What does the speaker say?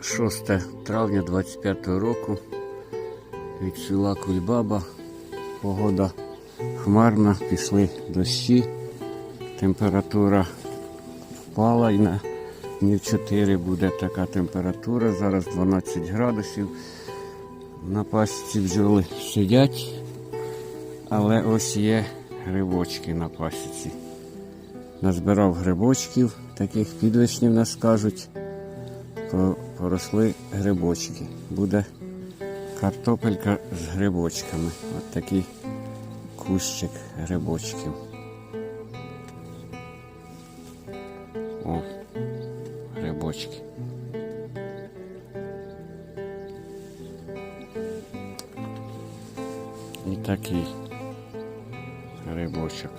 6 травня 25 року. Від села Кульбаба. Погода хмарна, пішли дощі. Температура впала і на днів 4 буде така температура. Зараз 12 градусів. На пасіці бджоли сидять, але ось є грибочки на пасіці. Назбирав грибочків, таких підвищнів нас кажуть. По- Поросли грибочки. Буде картопелька з грибочками. От такий кущик грибочків. О, грибочки. І такий грибочок.